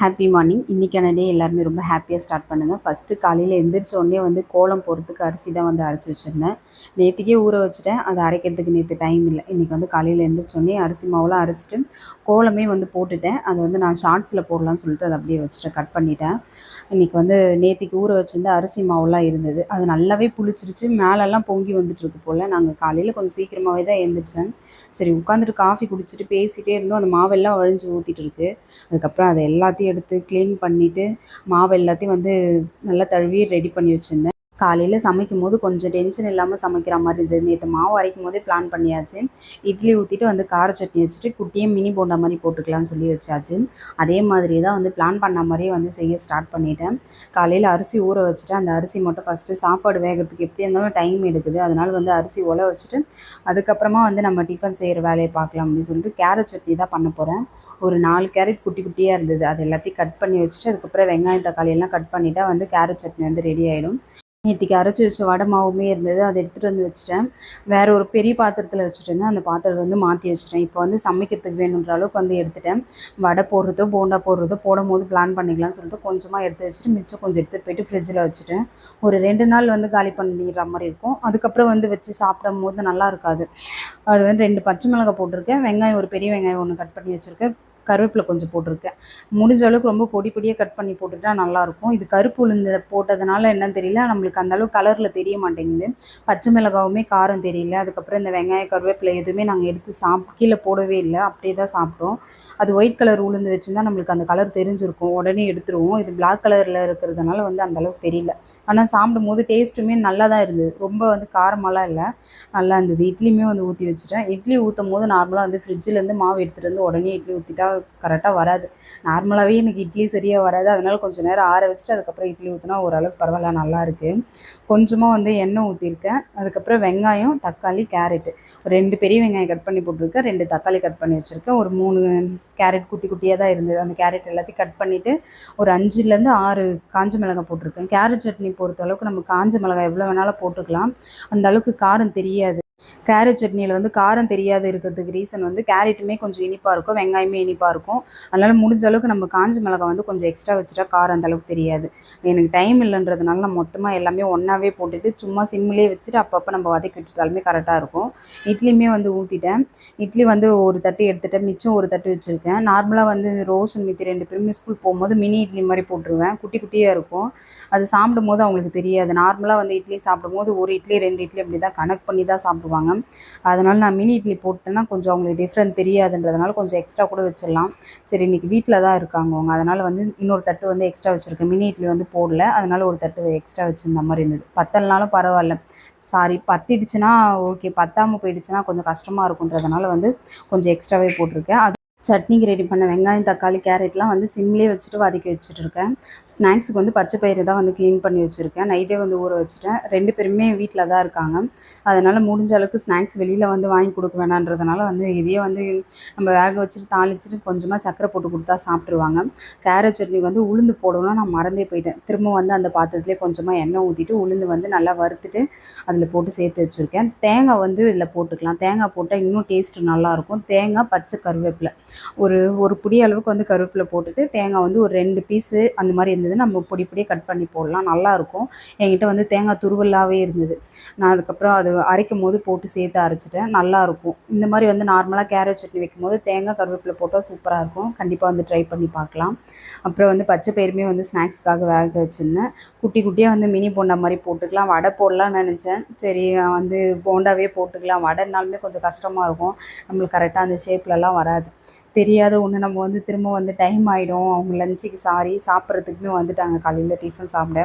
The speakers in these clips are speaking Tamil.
ஹாப்பி மார்னிங் இன்றைக்கான டே எல்லாருமே ரொம்ப ஹாப்பியாக ஸ்டார்ட் பண்ணுங்கள் ஃபஸ்ட்டு காலையில் எந்திரிச்ச உடனே வந்து கோலம் போடுறதுக்கு அரிசி தான் வந்து அரைச்சி வச்சுருந்தேன். நேற்றுக்கே ஊற வச்சுட்டேன். அதை அரைக்கிறதுக்கு நேற்று டைம் இல்லை. இன்றைக்கி வந்து காலையில் எழுந்திரிச்சோடனே அரிசி மாவுலாம் அரைச்சிட்டு கோலமே வந்து போட்டுட்டேன். அதை வந்து நான் ஷார்ட்ஸில் போடலான்னு சொல்லிட்டு அதை அப்படியே வச்சுட்டேன். கட் பண்ணிட்டேன். இன்றைக்கி வந்து நேற்றுக்கு ஊற வச்சிருந்த அரிசி மாவுலாம் இருந்தது. அது நல்லாவே புளிச்சிருச்சு. மேலெல்லாம் பொங்கி வந்துட்டுருக்கு போல். நாங்கள் காலையில் கொஞ்சம் சீக்கிரமாகவே தான் எழுந்திரிச்சேன். சரி உட்காந்துட்டு காஃபி குடிச்சிட்டு பேசிகிட்டே இருந்தோம். அந்த மாவெல்லாம் வழிஞ்சு ஊற்றிட்டு இருக்கு அதுக்கப்புறம் அதை எல்லாத்தையும் எடுத்து க்ளீன் பண்ணிவிட்டு மாவு எல்லாத்தையும் வந்து நல்லா தழுவி ரெடி பண்ணி வச்சுருந்தேன். காலையில் சமைக்கும் போது கொஞ்சம் டென்ஷன் இல்லாமல் சமைக்கிற மாதிரி இருந்தது. நேற்று மாவு அரைக்கும் போதே பிளான் பண்ணியாச்சு. இட்லி ஊற்றிட்டு வந்து கார சட்னி வச்சுட்டு குட்டியே மினி போண்டா மாதிரி போட்டுக்கலாம்னு சொல்லி வச்சாச்சு. அதே மாதிரி தான் வந்து பிளான் பண்ண மாதிரியே வந்து செய்ய ஸ்டார்ட் பண்ணிட்டேன். காலையில் அரிசி ஊற வச்சுட்டு அந்த அரிசி மட்டும் ஃபஸ்ட்டு சாப்பாடு வேகிறதுக்கு எப்படி இருந்தாலும் டைம் எடுக்குது. அதனால் வந்து அரிசி உல வச்சுட்டு அதுக்கப்புறமா வந்து நம்ம டிஃபன் செய்கிற வேலையை பார்க்கலாம் அப்படின்னு சொல்லிட்டு கேரட் சட்னி தான் பண்ண போகிறேன் ஒரு நாலு கேரட் குட்டி குட்டியாக இருந்தது. அது எல்லாத்தையும் கட் பண்ணி வச்சுட்டு அதுக்கப்புறம் வெங்காயம் தக்காளி எல்லாம் கட் பண்ணிட்டா வந்து கேரட் சட்னி வந்து ரெடி ஆகிடும் நேற்றுக்கு அரைச்சி வச்ச வடை மாவுமே இருந்தது. அதை எடுத்துகிட்டு வந்து வச்சுட்டேன். வேறு ஒரு பெரிய பாத்திரத்தில் வச்சுட்டு இருந்தேன் அந்த பாத்திரத்தை வந்து மாற்றி வச்சுட்டேன். இப்போ வந்து சமைக்கிறதுக்கு வேணுன்ற அளவுக்கு வந்து எடுத்துட்டேன். வடை போடுறதோ போண்டா போடுறதோ போடும் போது பிளான் பண்ணிக்கலாம்னு சொல்லிட்டு கொஞ்சமாக எடுத்து வச்சுட்டு மிச்சம் கொஞ்சம் எடுத்துகிட்டு போயிட்டு ஃப்ரிட்ஜில் வச்சுட்டேன். ஒரு ரெண்டு நாள் வந்து காலி பண்ணிடுற மாதிரி இருக்கும். அதுக்கப்புறம் வந்து வச்சு சாப்பிடும் போது நல்லா இருக்காது. அது வந்து ரெண்டு பச்சை மிளகாய் போட்டிருக்கேன். வெங்காயம் ஒரு பெரிய வெங்காயம் ஒன்று கட் பண்ணி வச்சுருக்கேன். கருவேப்பிலை கொஞ்சம் போட்டிருக்கேன். முடிஞ்ச அளவுக்கு ரொம்ப பொடி பொடியாக கட் பண்ணி போட்டுட்டா நல்லாயிருக்கும். இது கருப்பு உளுந்து போட்டதுனால என்னன்னு தெரியல. நம்மளுக்கு அந்தளவு கலரில் தெரிய மாட்டேங்குது. பச்சை மிளகாவுமே காரம் தெரியல. அதுக்கப்புறம் இந்த வெங்காயம் கருவேப்பிலை எதுவுமே நாங்கள் எடுத்து சாப் கீழே போடவே இல்லை. அப்படியே தான் சாப்பிட்டோம். அது ஒயிட் கலர் உளுந்து வச்சுருந்தா நம்மளுக்கு அந்த கலர் தெரிஞ்சிருக்கும். உடனே எடுத்துருவோம். இது பிளாக் கலரில் இருக்கிறதுனால வந்து அந்த அளவுக்கு தெரியல. ஆனால் சாப்பிடும் போது டேஸ்ட்டுமே நல்லா தான் இருந்தது. ரொம்ப வந்து காரமெல்லாம் இல்லை. நல்லா இருந்தது. இட்லியுமே வந்து ஊற்றி வச்சுட்டேன். இட்லி ஊற்றும் போது நார்மலாக வந்து ஃப்ரிட்ஜிலேருந்து மாவு எடுத்துகிட்டு வந்து உடனே இட்லி ஊற்றிட்டா கரெக்டாக வராது. நார்மலாகவே எனக்கு இட்லி சரியாக வராது. அதனால் கொஞ்சம் நேரம் ஆற வச்சுட்டு அதுக்கப்புறம் இட்லி ஊற்றினா ஓரளவுக்கு பரவாயில்ல நல்லா இருக்குது கொஞ்சமாக வந்து எண்ணெய் ஊற்றிருக்கேன் அதுக்கப்புறம் வெங்காயம் தக்காளி கேரட்டு. ஒரு ரெண்டு பெரிய வெங்காயம் கட் பண்ணி போட்டிருக்கேன். ரெண்டு தக்காளி கட் பண்ணி வச்சுருக்கேன். ஒரு மூணு கேரட் குட்டி குட்டியாக தான் இருந்தது. அந்த கேரட் எல்லாத்தையும் கட் பண்ணிவிட்டு ஒரு அஞ்சுலேருந்து ஆறு காஞ்ச மிளகாய் போட்டிருக்கேன். கேரட் சட்னி பொறுத்த அளவுக்கு நம்ம காஞ்ச மிளகாய் எவ்வளோ வேணாலும் போட்டுக்கலாம். அந்த அளவுக்கு காரம் தெரியாது. கேரட் சட்னியில் வந்து காரம் தெரியாது இருக்கிறதுக்கு ரீசன் வந்து கேரட்டுமே கொஞ்சம் இனிப்பாக இருக்கும் வெங்காயமே இனிப்பாக இருக்கும். அதனால் முடிஞ்ச அளவுக்கு நம்ம காஞ்ச மிளகாய் வந்து கொஞ்சம் எக்ஸ்ட்ரா வச்சுட்டா காரம் அந்த அளவுக்கு தெரியாது. எனக்கு டைம் இல்லைன்றதுனால நான் மொத்தமாக எல்லாமே ஒன்றாவே போட்டுட்டு சும்மா சிம்மிலே வச்சுட்டு அப்பப்போ நம்ம வதக்கி விட்டுட்டாலுமே கரெக்டாக இருக்கும். இட்லியுமே வந்து ஊற்றிட்டேன் இட்லி வந்து ஒரு தட்டு எடுத்துட்டேன். மிச்சம் ஒரு தட்டு வச்சுருக்கேன். நார்மலாக வந்து ரோஷன் மித்தி ரெண்டு பேருமே ஸ்கூல் போகும்போது மினி இட்லி மாதிரி போட்டுருவேன். குட்டி குட்டியாக இருக்கும். அது சாப்பிடும்போது அவங்களுக்கு தெரியாது. நார்மலாக வந்து இட்லி சாப்பிடும்போது ஒரு இட்லி ரெண்டு இட்லி அப்படி தான் கணக்கு பண்ணி தான் சாப்பிடுவாங்க. அதனால் நான் மினி இட்லி போட்டேன்னா கொஞ்சம் அவங்களுக்கு டிஃப்ரெண்ட் தெரியாதுன்றதுனால கொஞ்சம் எக்ஸ்ட்ரா கூட வச்சிடலாம். சரி இன்றைக்கி வீட்டில் தான் இருக்காங்க அவங்க. அதனால் வந்து இன்னொரு தட்டு வந்து எக்ஸ்ட்ரா வச்சுருக்கேன். மினி இட்லி வந்து போடல. அதனால் ஒரு தட்டு எக்ஸ்ட்ரா வச்சுருந்த மாதிரி இருந்தது. பத்தலனாலும் பரவாயில்ல. சாரி பத்திடுச்சுன்னா ஓகே பத்தாமல் போயிடுச்சுன்னா கொஞ்சம் கஷ்டமாக இருக்குன்றதுனால வந்து கொஞ்சம் எக்ஸ்ட்ராவே போட்டிருக்கேன். அது சட்னிக்கு ரெடி பண்ண வெங்காயம் தக்காளி கேரட்லாம் வந்து சிம்லேயே வச்சுட்டு வதக்கி வச்சுட்டு இருக்கேன் ஸ்நாக்ஸுக்கு வந்து பச்சை பயிறு தான் வந்து க்ளீன் பண்ணி வச்சுருக்கேன். நைட்டே வந்து ஊற வச்சுட்டேன். ரெண்டு பேருமே வீட்டில் தான் இருக்காங்க. அதனால் முடிஞ்ச அளவுக்கு ஸ்நாக்ஸ் வெளியில் வந்து வாங்கி கொடுக்க வேணான்றதுனால வந்து இதையே வந்து நம்ம வேக வச்சுட்டு தாளிச்சுட்டு கொஞ்சமாக சக்கரை போட்டு கொடுத்தா சாப்பிட்ருவாங்க கேரட் சட்னிக்கு வந்து உளுந்து போடணும்னா நான் மறந்தே போயிட்டேன். திரும்ப வந்து அந்த பாத்திரத்துலேயே கொஞ்சமாக எண்ணெய் ஊற்றிட்டு உளுந்து வந்து நல்லா வறுத்துட்டு அதில் போட்டு சேர்த்து வச்சுருக்கேன். தேங்காய் வந்து இதில் போட்டுக்கலாம். தேங்காய் போட்டால் இன்னும் டேஸ்ட்டு நல்லாயிருக்கும் தேங்காய் பச்சை கருவேப்பிலை. ஒரு ஒரு புடி அளவுக்கு வந்து கருவேப்பிலை போட்டுட்டு தேங்காய் வந்து ஒரு ரெண்டு பீஸு அந்த மாதிரி இருந்தது நம்ம பொடி பொடியாக கட் பண்ணி போடலாம். நல்லாயிருக்கும் என்கிட்ட வந்து தேங்காய் துருவலாகவே இருந்தது. நான் அதுக்கப்புறம் அது அரைக்கும் போது போட்டு சேர்த்து அரைச்சிட்டேன். நல்லாயிருக்கும் இந்த மாதிரி வந்து நார்மலாக கேரட் சட்னி வைக்கும் போது தேங்காய் கருவேப்பிலை போட்டால் சூப்பராக இருக்கும். கண்டிப்பாக வந்து ட்ரை பண்ணி பார்க்கலாம். அப்புறம் வந்து பச்சை பயிருமே வந்து ஸ்நாக்ஸ்க்காக வேக வச்சுருந்தேன். குட்டி குட்டியாக வந்து மினி போண்டா மாதிரி போட்டுக்கலாம். வடை போடலாம்னு நினச்சேன். சரி வந்து போண்டாவே போட்டுக்கலாம். வடைனாலுமே கொஞ்சம் கஷ்டமாக இருக்கும். நம்மளுக்கு கரெக்டாக அந்த ஷேப்லலாம் வராது. தெரியாத ஒன்று நம்ம வந்து திரும்ப வந்து டைம் ஆகிடும் அவங்க லஞ்சுக்கு சாரி சாப்பிட்றதுக்குமே வந்துட்டாங்க. காலையில் டிஃபன் சாப்பிட.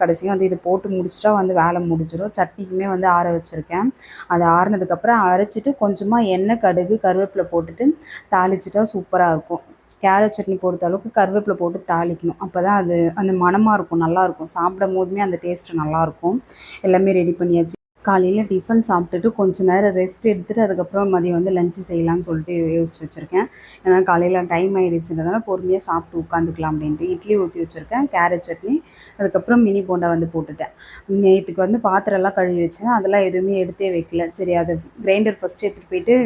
கடைசியாக வந்து இது போட்டு முடிச்சிட்டா வந்து வேலை முடிஞ்சிடும் சட்னிக்குமே வந்து ஆற வச்சுருக்கேன். அது ஆறினதுக்கப்புறம் அரைச்சிட்டு கொஞ்சமாக எண்ணெய் கடுகு கருவேப்பிலை போட்டுட்டு தாளிச்சிட்டா சூப்பராக இருக்கும். கேரட் சட்னி பொறுத்த அளவுக்கு கருவேப்பிலை போட்டு தாளிக்கணும். அப்போ தான் அது அந்த மணமாக இருக்கும். நல்லாயிருக்கும் சாப்பிடும் போதுமே அந்த டேஸ்ட்டு நல்லாயிருக்கும் எல்லாமே ரெடி பண்ணியாச்சு. காலையில் டிஃபன் சாப்பிட்டுட்டு கொஞ்சம் நேரம் ரெஸ்ட் எடுத்துகிட்டு அதுக்கப்புறம் மதியம் வந்து லஞ்சு செய்யலாம்னு சொல்லிட்டு யோசிச்சு வச்சுருக்கேன். ஏன்னா காலையில் டைம் ஆகிடுச்சுன்றதுனால பொறுமையாக சாப்பிட்டு உட்காந்துக்கலாம் அப்படின்ட்டு இட்லி ஊற்றி வச்சுருக்கேன் கேரட் சட்னி அதுக்கப்புறம் மினி போண்டா வந்து போட்டுட்டேன். நேற்றுக்கு வந்து பாத்திரம்லாம் கழுவி வச்சேன். அதெல்லாம் எதுவுமே எடுத்தே வைக்கல. சரி அதை கிரைண்டர் ஃபஸ்ட்டு எடுத்துகிட்டு போயிட்டு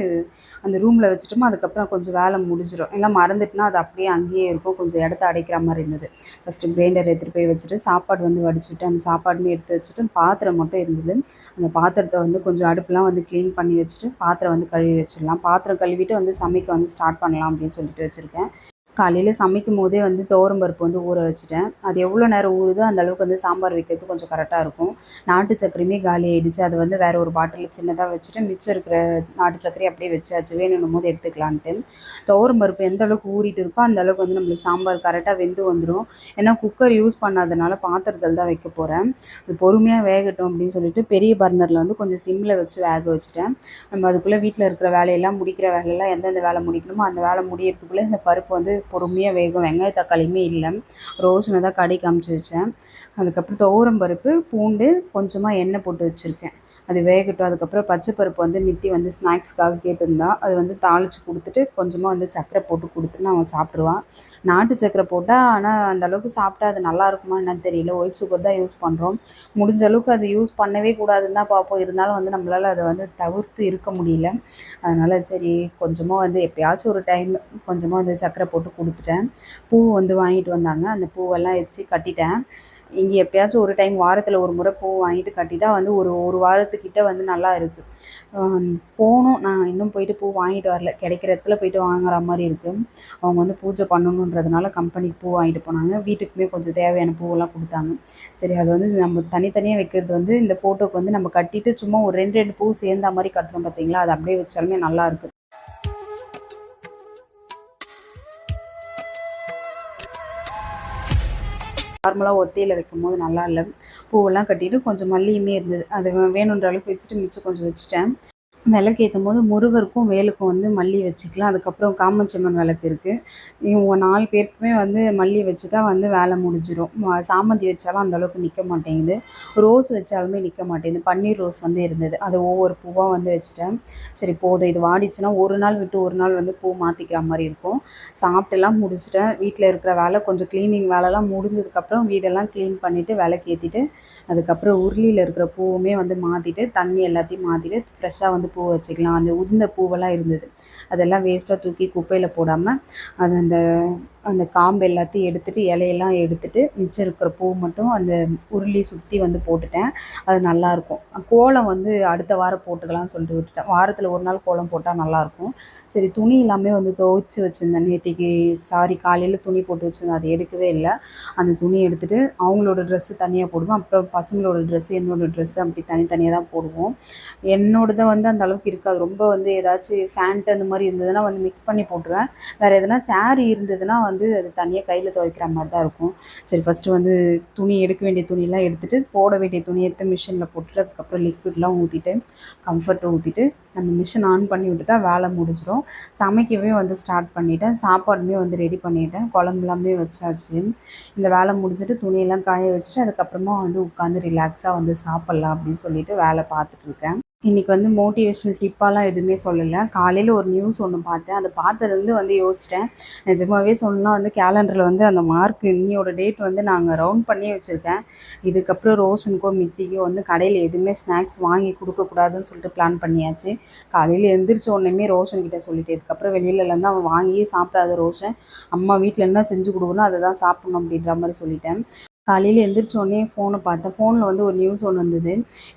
அந்த ரூமில் வச்சுட்டோமோ அதுக்கப்புறம் கொஞ்சம் வேலை முடிஞ்சிடும். எல்லாம் மறந்துட்டுனா அது அப்படியே அங்கேயே இருக்கும். கொஞ்சம் இடத்த அடைக்கிற மாதிரி இருந்தது. ஃபஸ்ட்டு கிரைண்டர் எடுத்துகிட்டு போய் வச்சுட்டு சாப்பாடு வந்து வடிச்சுட்டு அந்த சாப்பாடுமே எடுத்து வச்சுட்டு பாத்திரம் மட்டும் இருந்தது. அந்த பாத்திரத்தை வந்து கொஞ்சம் அடுப்புலாம் வந்து க்ளீன் பண்ணி வச்சுட்டு பாத்திரம் வந்து கழுவி வச்சிடலாம். பாத்திரம் கழுவிட்டு வந்து சமைக்க வந்து ஸ்டார்ட் பண்ணலாம் அப்படின்னு சொல்லிட்டு வச்சுருக்கேன். காலையில் சமைக்கும் போதே வந்து துவரம் பருப்பு வந்து ஊற வச்சுட்டேன். அது எவ்வளோ நேரம் ஊறுதோ அந்த அளவுக்கு வந்து சாம்பார் வைக்கிறது கொஞ்சம் கரெக்டாக இருக்கும். நாட்டு சக்கரையுமே காலி ஆகிடுச்சு அதை வந்து வேறு ஒரு பாட்டிலில் சின்னதாக வச்சுட்டு மிச்சம் இருக்கிற நாட்டு சக்கரையை அப்படியே வச்சாச்சு. வேணும் போது எடுத்துக்கலான்ட்டு. துவரம் பருப்பு எந்த அளவுக்கு ஊறிட்டு இருக்கோ அந்த அளவுக்கு வந்து நம்மளுக்கு சாம்பார் கரெக்டாக வெந்து வந்துடும் ஏன்னா குக்கர் யூஸ் பண்ணாதனால பாத்திரத்தில் தான் வைக்க போகிறேன் அது பொறுமையாக வேகட்டும் அப்படின்னு சொல்லிட்டு பெரிய பர்னரில் வந்து கொஞ்சம் சிம்மில் வச்சு வேக வச்சுட்டேன். நம்ம அதுக்குள்ளே வீட்டில் இருக்கிற வேலையெல்லாம் முடிக்கிற வேலையெல்லாம் எந்தெந்த வேலை முடிக்கணுமோ அந்த வேலை முடியறதுக்குள்ளே இந்த பருப்பு வந்து பொறுமையாக வேகும். வெங்காய தக்காளியுமே இல்லை. ரோஷனை தான் கடைக்கு அமுச்சு வச்சேன். அதுக்கப்புறம் துவரம் பருப்பு பூண்டு கொஞ்சமாக எண்ணெய் போட்டு வச்சுருக்கேன். அது வேகட்டும். அதுக்கப்புறம் பச்சை பருப்பு வந்து நித்தி வந்து ஸ்நாக்ஸ்க்காக கேட்டிருந்தா அது வந்து தாளித்து கொடுத்துட்டு கொஞ்சமாக வந்து சர்க்கரை போட்டு கொடுத்துட்டு அவன் சாப்பிடுவான். நாட்டு சக்கரை போட்டால் ஆனால் அந்தளவுக்கு சாப்பிட்டா அது நல்லா இருக்குமா என்னன்னு தெரியல. ஒயிட் சுகர் தான் யூஸ் பண்ணுறோம் முடிஞ்ச அளவுக்கு அது யூஸ் பண்ணவே கூடாதுன்னு தான் பார்ப்போம். இருந்தாலும் வந்து நம்மளால் அதை வந்து தவிர்த்து இருக்க முடியல. அதனால் சரி கொஞ்சமாக வந்து எப்பயாச்சும் ஒரு டைம் கொஞ்சமாக வந்து சக்கரை போட்டு கொடுத்துட்டேன். பூ வந்து வாங்கிட்டு வந்தாங்க. அந்த பூவெல்லாம் வச்சு கட்டிட்டேன். இங்கே எப்பயாச்சும் ஒரு டைம் வாரத்தில் ஒரு முறை பூ வாங்கிட்டு கட்டிட்டா வந்து ஒரு ஒரு வாரத்துக்கிட்ட வந்து நல்லா இருக்குது போகணும். நான் இன்னும் போயிட்டு பூ வாங்கிட்டு வரல. கிடைக்கிற இடத்துல போயிட்டு வாங்குற மாதிரி இருக்குது அவங்க வந்து பூஜை பண்ணணுன்றதுனால கம்பெனிக்கு பூ வாங்கிட்டு போனாங்க. வீட்டுக்குமே கொஞ்சம் தேவையான பூவெல்லாம் கொடுத்தாங்க. சரி அது வந்து நம்ம தனித்தனியாக வைக்கிறது வந்து இந்த ஃபோட்டோக்கு வந்து நம்ம கட்டிட்டு சும்மா ஒரு ரெண்டு ரெண்டு பூ சேர்ந்த மாதிரி கட்டுறோம் பார்த்தீங்களா அது அப்படியே வச்சாலுமே நல்லாயிருக்கு நார்மலாக ஒத்தையில் வைக்கும் போது நல்லா இல்லை. பூவெல்லாம் கட்டிட்டு கொஞ்சம் மல்லியுமே இருந்தது. அது வேணுன்ற அளவுக்கு வச்சுட்டு மிச்சம் கொஞ்சம் வச்சுட்டேன். விளக்கு ஏற்றும் போது முருகருக்கும் வேலுக்கும் வந்து மல்லி வச்சுக்கலாம். அதுக்கப்புறம் காமச்சம்மன் விளக்கு இருக்குது இவங்க நாலு பேருக்குமே வந்து மல்லி வச்சுட்டா வந்து வேலை முடிஞ்சிடும் சாமந்தி வச்சாலும் அந்தளவுக்கு நிற்க மாட்டேங்குது. ரோஸ் வச்சாலுமே நிற்க மாட்டேங்குது. பன்னீர் ரோஸ் வந்து இருந்தது. அது ஒவ்வொரு பூவாக வந்து வச்சுட்டேன். சரி போதும். இது வாடிச்சுன்னா ஒரு நாள் விட்டு ஒரு நாள் வந்து பூ மாற்றிக்கிற மாதிரி இருக்கும். சாப்பிட்டுலாம் முடிச்சிட்டேன். வீட்டில் இருக்கிற வேலை கொஞ்சம் க்ளீனிங் வேலைலாம் முடிஞ்சதுக்கப்புறம் வீடெல்லாம் க்ளீன் பண்ணிவிட்டு விளக்கு ஏற்றிட்டு அதுக்கப்புறம் உருளியில் இருக்கிற பூவுமே வந்து மாற்றிட்டு தண்ணி எல்லாத்தையும் மாற்றிட்டு ஃப்ரெஷ்ஷாக வந்து பூ வச்சுக்கலாம். அந்த உதிர்ந்த பூவெல்லாம் இருந்தது. அதெல்லாம் வேஸ்ட்டாக தூக்கி குப்பையில் போடாமல் அது அந்த அந்த காம்பு எல்லாத்தையும் எடுத்துகிட்டு இலையெல்லாம் எடுத்துகிட்டு மிச்சம் இருக்கிற பூ மட்டும் அந்த உருளி சுற்றி வந்து போட்டுட்டேன். அது நல்லாயிருக்கும் கோலம் வந்து அடுத்த வாரம் போட்டுக்கலாம்னு சொல்லிட்டு விட்டுட்டேன். வாரத்தில் ஒரு நாள் கோலம் போட்டால் நல்லாயிருக்கும் சரி துணி எல்லாமே வந்து துவைச்சி வச்சுருந்தேன். நேற்றுக்கு சாரி காலையில் துணி போட்டு வச்சுருந்தேன். அது எடுக்கவே இல்லை. அந்த துணி எடுத்துகிட்டு அவங்களோட ட்ரெஸ்ஸு தனியாக போடுவோம் அப்புறம் பசங்களோட ட்ரெஸ்ஸு என்னோடய ட்ரெஸ்ஸு அப்படி தனித்தனியாக தான் போடுவோம். என்னோடது வந்து அந்த அளவுக்கு இருக்காது. ரொம்ப வந்து ஏதாச்சும் ஃபேண்ட் அந்த மாதிரி இருந்ததுன்னா வந்து மிக்ஸ் பண்ணி போட்டுருவேன். வேறு எதனா சாரீ இருந்ததுன்னா வந்து வந்து அது தனியாக கையில் துவைக்கிற மாதிரி தான் இருக்கும். சரி ஃபஸ்ட்டு வந்து துணி எடுக்க வேண்டிய துணியெல்லாம் எடுத்துகிட்டு போட வேண்டிய துணி எடுத்து மிஷினில் போட்டுட்டு அதுக்கப்புறம் லிக்விட்லாம் ஊற்றிட்டு கம்ஃபர்ட்டை ஊற்றிட்டு நம்ம மிஷின் ஆன் பண்ணி விட்டுட்டா வேலை முடிஞ்சிடும் சமைக்கவே வந்து ஸ்டார்ட் பண்ணிவிட்டேன் சாப்பாடுமே வந்து ரெடி பண்ணிவிட்டேன் குழம்புலாமே வச்சாச்சு. இந்த வேலை முடிஞ்சிட்டு துணியெல்லாம் காய வச்சுட்டு அதுக்கப்புறமா வந்து உட்காந்து ரிலாக்ஸாக வந்து சாப்பிட்லாம் அப்படின்னு சொல்லிட்டு வேலை பார்த்துட்ருக்கேன் இன்றைக்கி வந்து மோட்டிவேஷனல் டிப்பாலாம் எதுவுமே சொல்லலை. காலையில் ஒரு நியூஸ் ஒன்று பார்த்தேன். அதை பார்த்ததுலேருந்து வந்து யோசிச்சிட்டேன். நிஜமாகவே சொல்லணும்னா வந்து கேலண்டரில் வந்து அந்த மார்க் இன்னியோட டேட் வந்து நாங்கள் ரவுண்ட் பண்ணி வச்சுருக்கேன். இதுக்கப்புறம் ரோஷனுக்கோ மிட்டிக்கோ வந்து கடையில் எதுவுமே ஸ்நாக்ஸ் வாங்கி கொடுக்கக்கூடாதுன்னு சொல்லிட்டு பிளான் பண்ணியாச்சு. காலையில் எழுந்திரிச்ச உடனே ரோஷன் கிட்டே சொல்லிட்டு இதுக்கப்புறம் வெளியிலலேருந்து அவன் வாங்கியே சாப்பிடாத ரோஷன். அம்மா வீட்டில் என்ன செஞ்சு கொடுக்கணும் அதை தான் சாப்பிட்ணும் அப்படின்ற மாதிரி சொல்லிட்டேன். காலையில் எழுந்திரிச்சோடனே ஃபோனை பார்த்தேன். ஃபோனில் வந்து ஒரு நியூஸ் ஒன்று வந்தது.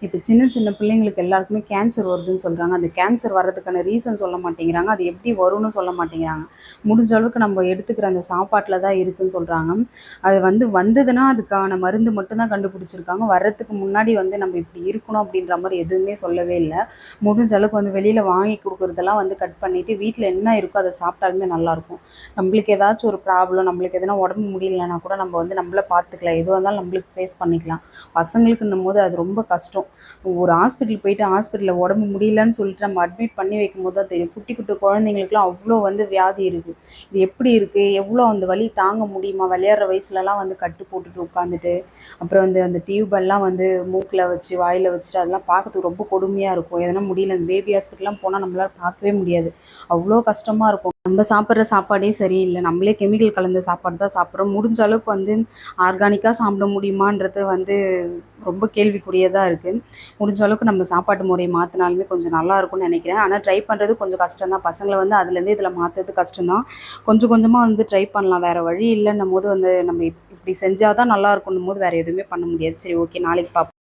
இப்போ சின்ன சின்ன பிள்ளைங்களுக்கு எல்லாருக்குமே கேன்சர் வருதுன்னு சொல்கிறாங்க அந்த கேன்சர் வர்றதுக்கான ரீசன் சொல்ல மாட்டேங்கிறாங்க. அது எப்படி வரும்னு சொல்ல மாட்டேங்கிறாங்க. முடிஞ்ச அளவுக்கு நம்ம எடுத்துக்கிற அந்த சாப்பாட்டில் தான் இருக்குதுன்னு சொல்கிறாங்க அது வந்து வந்ததுன்னா அதுக்கான மருந்து மட்டும்தான் கண்டுபிடிச்சிருக்காங்க. வர்றதுக்கு முன்னாடி வந்து நம்ம இப்படி இருக்கணும் அப்படின்ற மாதிரி எதுவுமே சொல்லவே இல்லை. முடிஞ்ச அளவுக்கு வந்து வெளியில் வாங்கி கொடுக்குறதெல்லாம் வந்து கட் பண்ணிவிட்டு வீட்டில் என்ன இருக்கோ அதை சாப்பிட்டாலுமே நல்லாயிருக்கும் நம்மளுக்கு ஏதாச்சும் ஒரு ப்ராப்ளம் நம்மளுக்கு எதனா உடம்பு முடியலன்னா கூட நம்ம வந்து நம்மள பார்த்துக்கலாம். எதுவாக இருந்தாலும் நம்மளுக்கு ஃபேஸ் பண்ணிக்கலாம். பசங்களுக்குன்னும் போது அது ரொம்ப கஷ்டம். ஒரு ஹாஸ்பிட்டல் போயிட்டு ஹாஸ்பிட்டலில் உடம்பு முடியலன்னு சொல்லிட்டு நம்ம அட்மிட் பண்ணி வைக்கும் போது தான் தெரியும். குட்டி குட்டி குழந்தைங்களுக்குலாம் அவ்வளோ வந்து வியாதி இருக்குது. இது எப்படி இருக்குது எவ்வளோ அந்த வலி தாங்க முடியுமா? விளையாடுற வயசுலலாம் வந்து கட்டு போட்டுட்டு உட்காந்துட்டு அப்புறம் வந்து அந்த டியூபெல்லாம் வந்து மூக்கில் வச்சு வாயில் வச்சுட்டு அதெல்லாம் பார்க்கறதுக்கு ரொம்ப கொடுமையாக இருக்கும். எதனா முடியல அந்த பேபி ஹாஸ்பிட்டல்லாம் போனால் நம்மளால பார்க்கவே முடியாது. அவ்வளோ கஷ்டமாக இருக்கும். நம்ம சாப்பிட்ற சாப்பாடே சரியில்லை. நம்மளே கெமிக்கல் கலந்த சாப்பாடு தான் சாப்பிட்றோம். முடிஞ்ச அளவுக்கு வந்து ஆர்கானிக்காக சாப்பிட முடியுமான்றது வந்து ரொம்ப கேள்விக்குரியதாக இருக்குது முடிஞ்ச அளவுக்கு நம்ம சாப்பாட்டு முறையை மாற்றினாலுமே கொஞ்சம் நல்லா இருக்கும்னு நினைக்கிறேன். ஆனால் ட்ரை பண்ணுறது கொஞ்சம் கஷ்டம் தான். பசங்களை வந்து அதுலேருந்து இதில் மாற்றுறது கஷ்டம் தான். கொஞ்சம் கொஞ்சமாக வந்து ட்ரை பண்ணலாம். வேறு வழி இல்லைன்னும் போது வந்து நம்ம இப்- இப்படி செஞ்சால் தான் நல்லா இருக்கும்னும் போது வேறு எதுவுமே பண்ண முடியாது. சரி ஓகே நாளைக்கு பார்ப்போம்